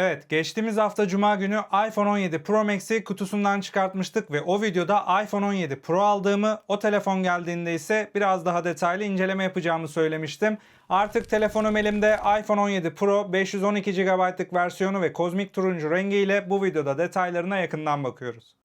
Evet, geçtiğimiz hafta Cuma günü iPhone 17 Pro Max'i kutusundan çıkartmıştık ve o videoda iPhone 17 Pro aldığımı, o telefon geldiğinde ise biraz daha detaylı inceleme yapacağımı söylemiştim. Artık telefonum elimde iPhone 17 Pro 512 GB'lık versiyonu ve kozmik turuncu rengiyle bu videoda detaylarına yakından bakıyoruz.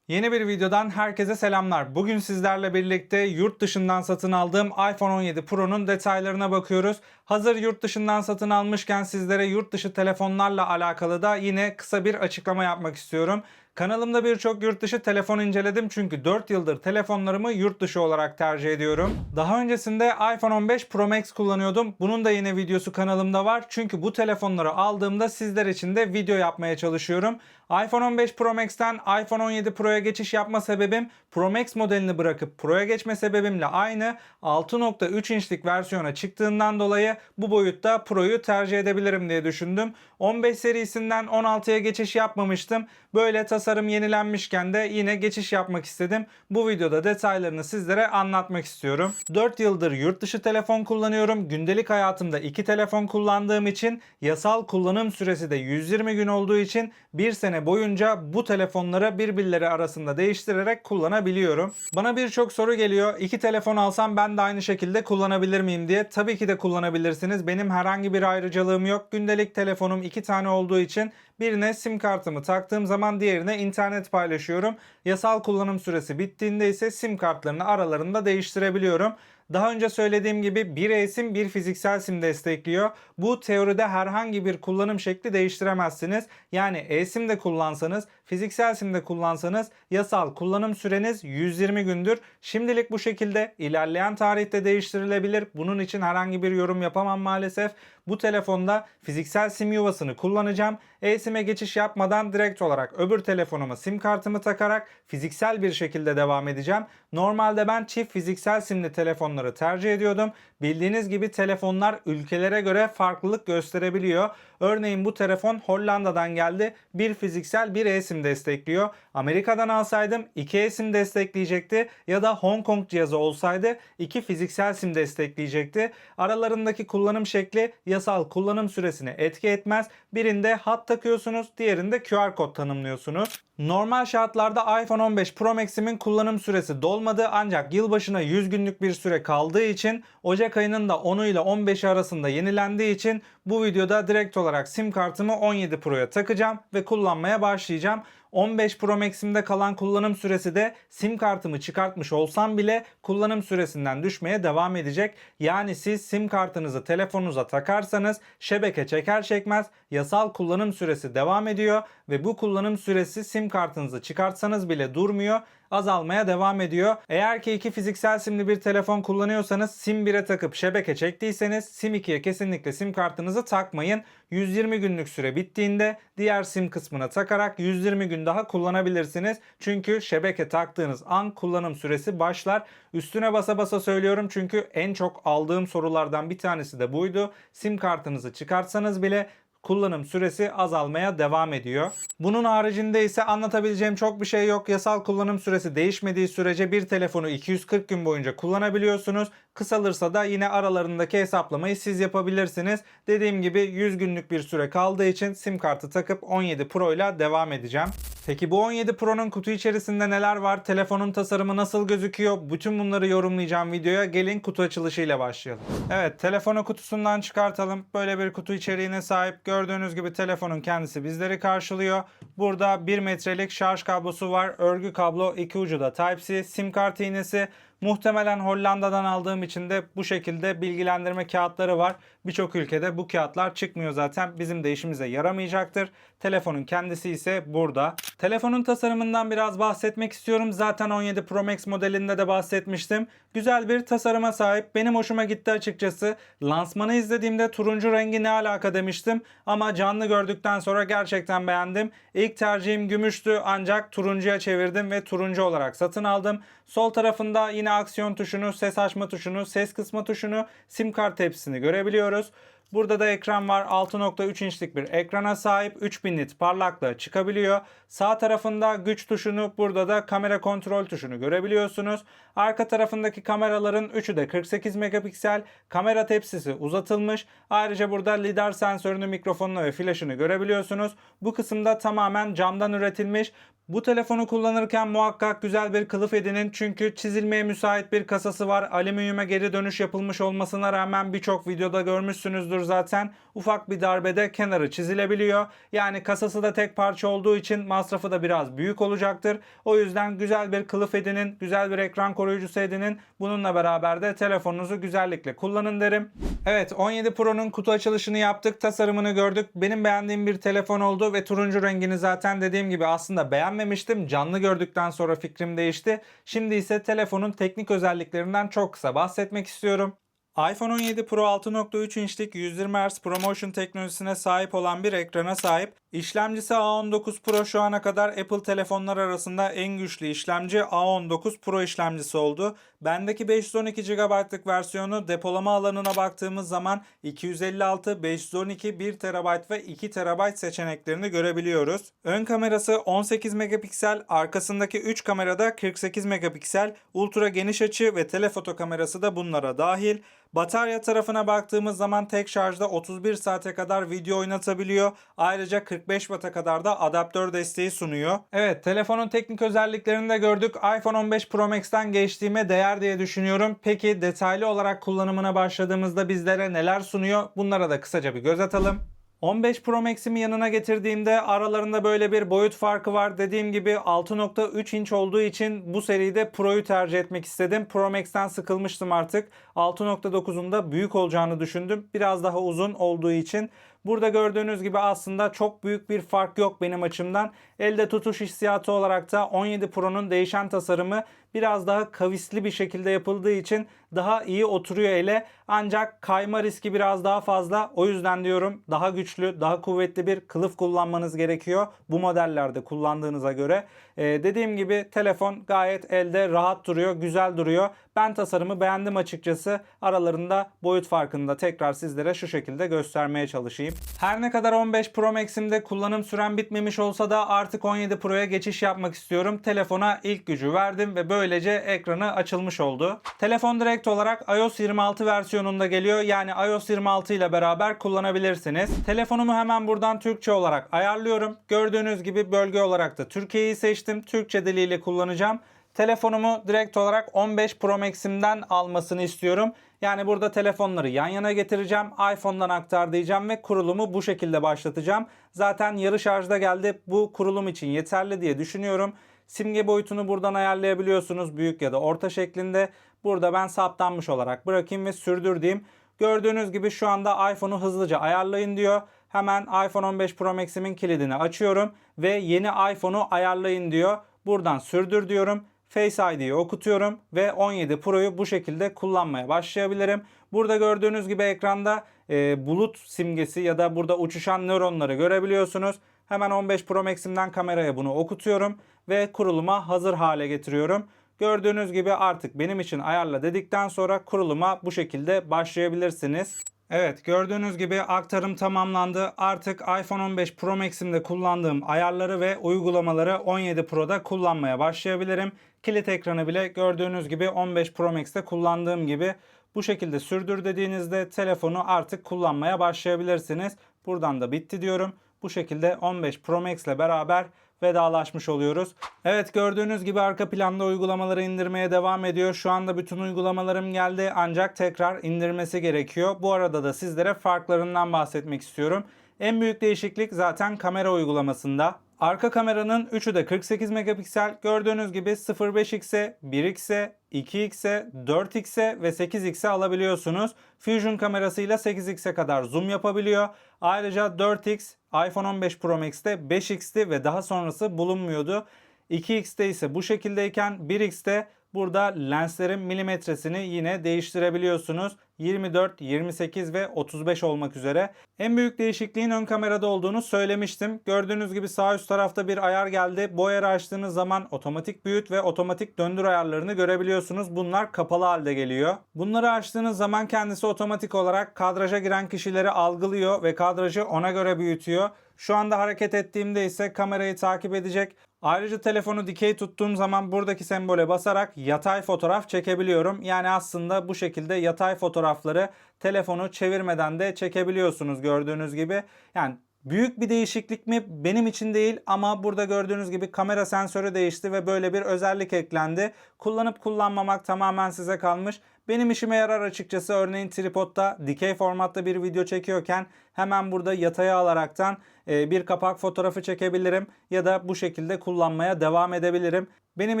Yeni bir videodan herkese selamlar. Bugün sizlerle birlikte yurt dışından satın aldığım iPhone 17 Pro'nun detaylarına bakıyoruz. Hazır yurt dışından satın almışken sizlere yurt dışı telefonlarla alakalı da yine kısa bir açıklama yapmak istiyorum. Kanalımda birçok yurt dışı telefon inceledim çünkü 4 yıldır telefonlarımı yurt dışı olarak tercih ediyorum. Daha öncesinde iPhone 15 Pro Max kullanıyordum. Bunun da yine videosu kanalımda var. Çünkü bu telefonları aldığımda sizler için de video yapmaya çalışıyorum. iPhone 15 Pro Max'ten iPhone 17 Pro'ya geçiş yapma sebebim Pro Max modelini bırakıp Pro'ya geçme sebebimle aynı 6.3 inçlik versiyona çıktığından dolayı bu boyutta Pro'yu tercih edebilirim diye düşündüm. 15 serisinden 16'ya geçiş yapmamıştım. Böyle tasarım yenilenmişken de yine geçiş yapmak istedim. Bu videoda detaylarını sizlere anlatmak istiyorum. 4 yıldır yurt dışı telefon kullanıyorum. Gündelik hayatımda 2 telefon kullandığım için yasal kullanım süresi de 120 gün olduğu için 1 sene boyunca bu telefonları birbirleri arasında değiştirerek kullanabiliyorum. Bana birçok soru geliyor. 2 telefon alsam ben de aynı şekilde kullanabilir miyim diye. Tabii ki de kullanabilirsiniz. Benim herhangi bir ayrıcalığım yok. Gündelik telefonum 2 tane olduğu için birine sim kartımı taktığım zaman diğerine internet paylaşıyorum. Yasal kullanım süresi bittiğinde ise sim kartlarını aralarında değiştirebiliyorum. Daha önce söylediğim gibi bir e-sim bir fiziksel sim destekliyor. Bu teoride herhangi bir kullanım şekli değiştiremezsiniz. Yani e-sim de kullansanız, fiziksel sim de kullansanız yasal kullanım süreniz 120 gündür. Şimdilik bu şekilde ilerleyen tarihte değiştirilebilir. Bunun için herhangi bir yorum yapamam maalesef. Bu telefonda fiziksel sim yuvasını kullanacağım. E-SIM'e geçiş yapmadan direkt olarak öbür telefonuma sim kartımı takarak fiziksel bir şekilde devam edeceğim. Normalde ben çift fiziksel simli telefonları tercih ediyordum. Bildiğiniz gibi telefonlar ülkelere göre farklılık gösterebiliyor. Örneğin bu telefon Hollanda'dan geldi. Bir fiziksel bir eSIM destekliyor. Amerika'dan alsaydım iki eSIM destekleyecekti ya da Hong Kong cihazı olsaydı iki fiziksel sim destekleyecekti. Aralarındaki kullanım şekli yasal kullanım süresine etki etmez. Birinde hat takıyorsunuz, diğerinde QR kod tanımlıyorsunuz. Normal şartlarda iPhone 15 Pro Max'imin kullanım süresi dolmadı ancak yılbaşına 100 günlük bir süre kaldığı için Ocak ayının da 10'u ile 15'i arasında yenilendiği için bu videoda direkt olarak sim kartımı 17 Pro'ya takacağım ve kullanmaya başlayacağım. 15 Pro Max'imde kalan kullanım süresi de sim kartımı çıkartmış olsam bile kullanım süresinden düşmeye devam edecek. Yani siz sim kartınızı telefonunuza takarsanız şebeke çeker çekmez yasal kullanım süresi devam ediyor ve bu kullanım süresi sim kartınızı çıkartsanız bile durmuyor azalmaya devam ediyor. Eğer ki iki fiziksel simli bir telefon kullanıyorsanız sim 1'e takıp şebeke çektiyseniz sim 2'ye kesinlikle sim kartınızı takmayın. 120 günlük süre bittiğinde diğer sim kısmına takarak 120 gün daha kullanabilirsiniz. Çünkü şebeke taktığınız an kullanım süresi başlar. Üstüne basa basa söylüyorum çünkü en çok aldığım sorulardan bir tanesi de buydu. Sim kartınızı çıkartsanız bile kullanım süresi azalmaya devam ediyor. Bunun haricinde ise anlatabileceğim çok bir şey yok. Yasal kullanım süresi değişmediği sürece bir telefonu 240 gün boyunca kullanabiliyorsunuz. Kısalırsa da yine aralarındaki hesaplamayı siz yapabilirsiniz. Dediğim gibi 100 günlük bir süre kaldığı için sim kartı takıp 17 Pro ile devam edeceğim. Peki bu 17 Pro'nun kutu içerisinde neler var? Telefonun tasarımı nasıl gözüküyor? Bütün bunları yorumlayacağım videoya. Gelin kutu açılışıyla başlayalım. Evet telefonu kutusundan çıkartalım. Böyle bir kutu içeriğine sahip. Gördüğünüz gibi telefonun kendisi bizleri karşılıyor. Burada 1 metrelik şarj kablosu var. Örgü kablo iki ucu da Type-C. Sim kart iğnesi. Muhtemelen Hollanda'dan aldığım için de bu şekilde bilgilendirme kağıtları var. Birçok ülkede bu kağıtlar çıkmıyor zaten. Bizim de işimize yaramayacaktır. Telefonun kendisi ise burada. Telefonun tasarımından biraz bahsetmek istiyorum. Zaten 17 Pro Max modelinde de bahsetmiştim. Güzel bir tasarıma sahip. Benim hoşuma gitti açıkçası. Lansmanı izlediğimde turuncu rengi ne alaka demiştim. Ama canlı gördükten sonra gerçekten beğendim. İlk tercihim gümüştü ancak turuncuya çevirdim ve turuncu olarak satın aldım. Sol tarafında yine aksiyon tuşunu, ses açma tuşunu, ses kısma tuşunu, sim kart hepsini görebiliyoruz. Burada da ekran var. 6.3 inçlik bir ekrana sahip. 3000 nit parlaklığa çıkabiliyor. Sağ tarafında güç tuşunu, burada da kamera kontrol tuşunu görebiliyorsunuz. Arka tarafındaki kameraların üçü de 48 megapiksel. Kamera tepsisi uzatılmış. Ayrıca burada lidar sensörünü, mikrofonunu ve flaşını görebiliyorsunuz. Bu kısımda tamamen camdan üretilmiş. Bu telefonu kullanırken muhakkak güzel bir kılıf edinin çünkü çizilmeye müsait bir kasası var. Alüminyuma geri dönüş yapılmış olmasına rağmen birçok videoda görmüşsünüzdür zaten. Ufak bir darbede kenarı çizilebiliyor. Yani kasası da tek parça olduğu için masrafı da biraz büyük olacaktır. O yüzden güzel bir kılıf edinin, güzel bir ekran koruyucusu edinin. Bununla beraber de telefonunuzu güzellikle kullanın derim. Evet 17 Pro'nun kutu açılışını yaptık. Tasarımını gördük. Benim beğendiğim bir telefon oldu ve turuncu rengini zaten dediğim gibi aslında beğenmemiştim. Canlı gördükten sonra fikrim değişti. Şimdi ise telefonun teknik özelliklerinden çok kısa bahsetmek istiyorum. iPhone 17 Pro 6.3 inçlik 120 Hz ProMotion teknolojisine sahip olan bir ekrana sahip. İşlemcisi A19 Pro şu ana kadar Apple telefonlar arasında en güçlü işlemci A19 Pro işlemcisi oldu. Bendeki 512 GB'lık versiyonu depolama alanına baktığımız zaman 256, 512, 1 TB ve 2 TB seçeneklerini görebiliyoruz. Ön kamerası 18 megapiksel, arkasındaki 3 kamerada 48 megapiksel, ultra geniş açı ve telefoto kamerası da bunlara dahil. Batarya tarafına baktığımız zaman tek şarjda 31 saate kadar video oynatabiliyor. Ayrıca 45 Watt'a kadar da adaptör desteği sunuyor. Evet telefonun teknik özelliklerini de gördük. iPhone 15 Pro Max'ten geçtiğime değer diye düşünüyorum. Peki detaylı olarak kullanımına başladığımızda bizlere neler sunuyor? Bunlara da kısaca bir göz atalım. 15 Pro Max'imi yanına getirdiğimde aralarında böyle bir boyut farkı var. Dediğim gibi 6.3 inç olduğu için bu seride Pro'yu tercih etmek istedim. Pro Max'ten sıkılmıştım artık. 6.9'un da büyük olacağını düşündüm. Biraz daha uzun olduğu için. Burada gördüğünüz gibi aslında çok büyük bir fark yok benim açımdan. Elde tutuş hissiyatı olarak da 17 Pro'nun değişen tasarımı biraz daha kavisli bir şekilde yapıldığı için daha iyi oturuyor ele. Ancak kayma riski biraz daha fazla. O yüzden diyorum daha güçlü, daha kuvvetli bir kılıf kullanmanız gerekiyor. Bu modellerde kullandığınıza göre. Ee, dediğim gibi telefon gayet elde rahat duruyor, güzel duruyor. Ben tasarımı beğendim açıkçası. Aralarında boyut farkını da tekrar sizlere şu şekilde göstermeye çalışayım. Her ne kadar 15 Pro Max'imde kullanım sürem bitmemiş olsa da artık 17 Pro'ya geçiş yapmak istiyorum. Telefona ilk gücü verdim ve böylece ekranı açılmış oldu. Telefon direkt olarak iOS 26 versiyonunda geliyor. Yani iOS 26 ile beraber kullanabilirsiniz. Telefonumu hemen buradan Türkçe olarak ayarlıyorum. Gördüğünüz gibi bölge olarak da Türkiye'yi seçtim. Türkçe diliyle kullanacağım. Telefonumu direkt olarak 15 Pro Max'imden almasını istiyorum. Yani burada telefonları yan yana getireceğim. iPhone'dan aktar diyeceğim ve kurulumu bu şekilde başlatacağım. Zaten yarı şarjda geldi. Bu kurulum için yeterli diye düşünüyorum. Simge boyutunu buradan ayarlayabiliyorsunuz. Büyük ya da orta şeklinde. Burada ben saptanmış olarak bırakayım ve sürdür diyeyim. Gördüğünüz gibi şu anda iPhone'u hızlıca ayarlayın diyor. Hemen iPhone 15 Pro Max'imin kilidini açıyorum ve yeni iPhone'u ayarlayın diyor. Buradan sürdür diyorum. Face ID'yi okutuyorum ve 17 Pro'yu bu şekilde kullanmaya başlayabilirim. Burada gördüğünüz gibi ekranda e, bulut simgesi ya da burada uçuşan nöronları görebiliyorsunuz. Hemen 15 Pro Max'imden kameraya bunu okutuyorum ve kuruluma hazır hale getiriyorum. Gördüğünüz gibi artık benim için ayarla dedikten sonra kuruluma bu şekilde başlayabilirsiniz. Evet gördüğünüz gibi aktarım tamamlandı. Artık iPhone 15 Pro Max'imde kullandığım ayarları ve uygulamaları 17 Pro'da kullanmaya başlayabilirim. Kilit ekranı bile gördüğünüz gibi 15 Pro Max'te kullandığım gibi bu şekilde sürdür dediğinizde telefonu artık kullanmaya başlayabilirsiniz. Buradan da bitti diyorum. Bu şekilde 15 Pro Max ile beraber vedalaşmış oluyoruz. Evet gördüğünüz gibi arka planda uygulamaları indirmeye devam ediyor. Şu anda bütün uygulamalarım geldi ancak tekrar indirmesi gerekiyor. Bu arada da sizlere farklarından bahsetmek istiyorum. En büyük değişiklik zaten kamera uygulamasında. Arka kameranın üçü de 48 megapiksel. Gördüğünüz gibi 0.5x'e, 1x'e, 2x'e, 4x'e ve 8x'e alabiliyorsunuz. Fusion kamerasıyla 8x'e kadar zoom yapabiliyor. Ayrıca 4x iPhone 15 Pro Max'te 5x'ti ve daha sonrası bulunmuyordu. 2x'te ise bu şekildeyken 1x'te burada lenslerin milimetresini yine değiştirebiliyorsunuz. 24, 28 ve 35 olmak üzere. En büyük değişikliğin ön kamerada olduğunu söylemiştim. Gördüğünüz gibi sağ üst tarafta bir ayar geldi. Bu ayarı açtığınız zaman otomatik büyüt ve otomatik döndür ayarlarını görebiliyorsunuz. Bunlar kapalı halde geliyor. Bunları açtığınız zaman kendisi otomatik olarak kadraja giren kişileri algılıyor ve kadrajı ona göre büyütüyor. Şu anda hareket ettiğimde ise kamerayı takip edecek. Ayrıca telefonu dikey tuttuğum zaman buradaki sembole basarak yatay fotoğraf çekebiliyorum. Yani aslında bu şekilde yatay fotoğrafları telefonu çevirmeden de çekebiliyorsunuz gördüğünüz gibi. Yani Büyük bir değişiklik mi? Benim için değil ama burada gördüğünüz gibi kamera sensörü değişti ve böyle bir özellik eklendi. Kullanıp kullanmamak tamamen size kalmış. Benim işime yarar açıkçası. Örneğin tripodda dikey formatta bir video çekiyorken hemen burada yataya alaraktan e, bir kapak fotoğrafı çekebilirim ya da bu şekilde kullanmaya devam edebilirim. Benim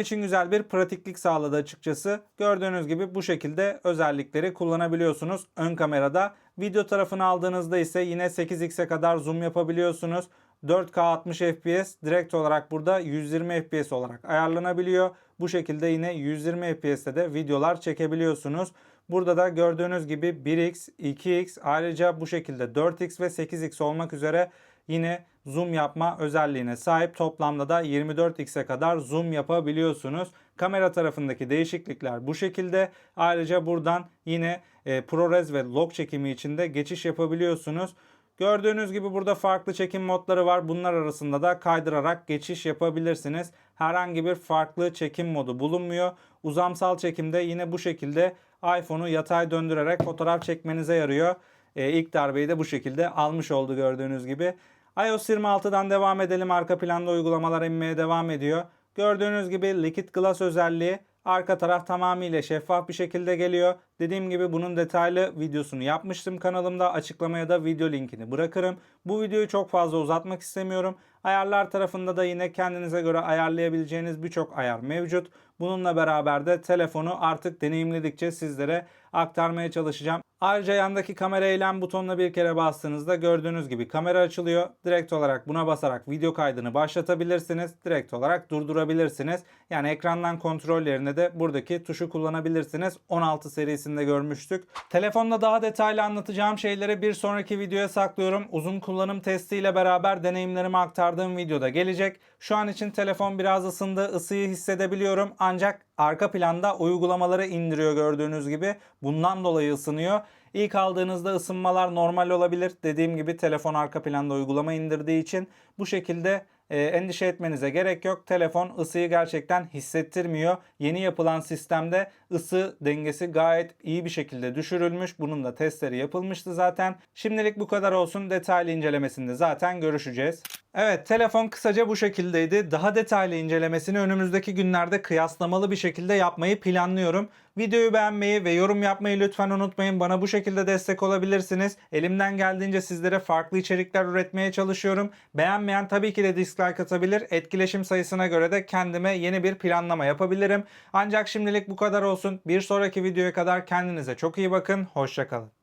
için güzel bir pratiklik sağladı açıkçası. Gördüğünüz gibi bu şekilde özellikleri kullanabiliyorsunuz ön kamerada. Video tarafını aldığınızda ise yine 8x'e kadar zoom yapabiliyorsunuz. 4K 60 FPS direkt olarak burada 120 FPS olarak ayarlanabiliyor. Bu şekilde yine 120 FPS'te de videolar çekebiliyorsunuz. Burada da gördüğünüz gibi 1x, 2x ayrıca bu şekilde 4x ve 8x olmak üzere yine zoom yapma özelliğine sahip. Toplamda da 24x'e kadar zoom yapabiliyorsunuz. Kamera tarafındaki değişiklikler bu şekilde. Ayrıca buradan yine e, ProRes ve log çekimi için de geçiş yapabiliyorsunuz. Gördüğünüz gibi burada farklı çekim modları var. Bunlar arasında da kaydırarak geçiş yapabilirsiniz. Herhangi bir farklı çekim modu bulunmuyor. Uzamsal çekimde yine bu şekilde iPhone'u yatay döndürerek fotoğraf çekmenize yarıyor. E, ilk darbeyi de bu şekilde almış oldu gördüğünüz gibi. iOS 26'dan devam edelim. Arka planda uygulamalar inmeye devam ediyor. Gördüğünüz gibi Liquid Glass özelliği arka taraf tamamıyla şeffaf bir şekilde geliyor. Dediğim gibi bunun detaylı videosunu yapmıştım kanalımda. Açıklamaya da video linkini bırakırım. Bu videoyu çok fazla uzatmak istemiyorum. Ayarlar tarafında da yine kendinize göre ayarlayabileceğiniz birçok ayar mevcut. Bununla beraber de telefonu artık deneyimledikçe sizlere aktarmaya çalışacağım. Ayrıca yandaki kamera eylem butonuna bir kere bastığınızda gördüğünüz gibi kamera açılıyor. Direkt olarak buna basarak video kaydını başlatabilirsiniz. Direkt olarak durdurabilirsiniz. Yani ekrandan kontrol yerine de buradaki tuşu kullanabilirsiniz. 16 serisinde görmüştük. Telefonda daha detaylı anlatacağım şeyleri bir sonraki videoya saklıyorum. Uzun kullanım testiyle beraber deneyimlerimi aktardığım videoda gelecek. Şu an için telefon biraz ısındı. ısıyı hissedebiliyorum. Ancak arka planda uygulamaları indiriyor gördüğünüz gibi. Bundan dolayı ısınıyor. İlk aldığınızda ısınmalar normal olabilir. Dediğim gibi telefon arka planda uygulama indirdiği için bu şekilde e, endişe etmenize gerek yok. Telefon ısıyı gerçekten hissettirmiyor. Yeni yapılan sistemde ısı dengesi gayet iyi bir şekilde düşürülmüş. Bunun da testleri yapılmıştı zaten. Şimdilik bu kadar olsun. Detaylı incelemesinde zaten görüşeceğiz. Evet telefon kısaca bu şekildeydi. Daha detaylı incelemesini önümüzdeki günlerde kıyaslamalı bir şekilde yapmayı planlıyorum. Videoyu beğenmeyi ve yorum yapmayı lütfen unutmayın. Bana bu şekilde destek olabilirsiniz. Elimden geldiğince sizlere farklı içerikler üretmeye çalışıyorum. Beğenmeyen tabii ki de dislike atabilir. Etkileşim sayısına göre de kendime yeni bir planlama yapabilirim. Ancak şimdilik bu kadar olsun. Bir sonraki videoya kadar kendinize çok iyi bakın. Hoşçakalın.